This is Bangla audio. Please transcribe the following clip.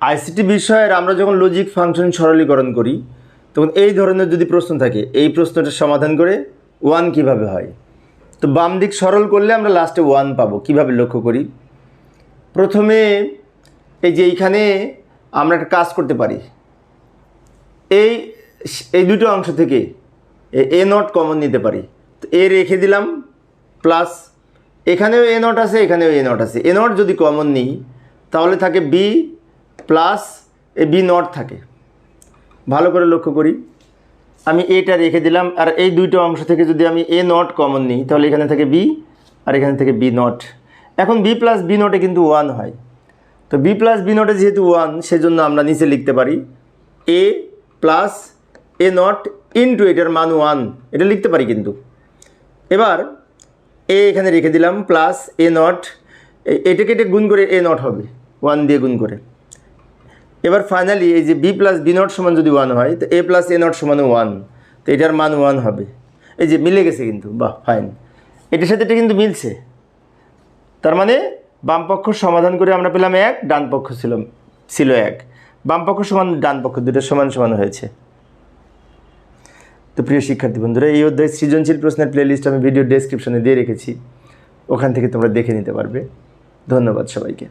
আইসিটি বিষয়ের আমরা যখন লজিক ফাংশন সরলীকরণ করি, তখন এই ধরনের যদি প্রশ্ন থাকে, এই প্রশ্নটার সমাধান করে ওয়ান কীভাবে হয়? তো বাম দিক সরল করলে আমরা লাস্টে ওয়ান পাবো, কীভাবে লক্ষ্য করি? প্রথমে এই যে এইখানে আমরা একটা কাজ করতে পারি। এই এই দুটো অংশ থেকে এ নট কমন নিতে পারি। তো এ রেখে দিলাম প্লাস এখানেও এ নট আছে, এখানেও এ নট আছে। এ নট যদি কমন নিই, তাহলে থাকে B plus A B naught থাকে। ভালো করে লক্ষ্য করি। আমি এটা রেখে দিলাম, আর এই দুইটা অংশ থেকে যদি আমি এ নট কমন নিই, তাহলে এখানে থেকে বি আর এখানে থেকে বি নট এখন বি প্লাস বি নটে কিন্তু ওয়ান হয়। তো বি প্লাস বি নটে যেহেতু ওয়ান সেজন্য আমরা নিচে লিখতে পারি A plus A naught into এটার মান ওয়ান এটা লিখতে পারি কিন্তু। এবার এ এখানে রেখে দিলাম প্লাস এ নট এটাকে এটা গুণ করে এ নট হবে। ওয়ান দিয়ে গুণ করে। এবার ফাইনালি এই যে বি প্লাস বি নট সমান যদি ওয়ান হয়, তো এ প্লাস এ নট সমান ওয়ান তো এটার মান ওয়ান হবে। এই যে মিলে গেছে কিন্তু, বাহ ফাইন এটার সাথে এটা কিন্তু মিলছে। তার মানে বাম পক্ষ সমাধান করে আমরা পেলাম এক, ডান পক্ষ ছিল ছিল এক। বাম পক্ষ সমান ডান পক্ষ, দুটো সমান সমান হয়েছে। তো প্রিয় শিক্ষার্থী বন্ধুরা, এই অধ্যায় সৃজনশীল প্রশ্নের প্লেলিস্ট আমি ভিডিও ডেসক্রিপশনে দিয়ে রেখেছি। ওখান থেকে তোমরা দেখে নিতে পারবে। ধন্যবাদ সবাইকে।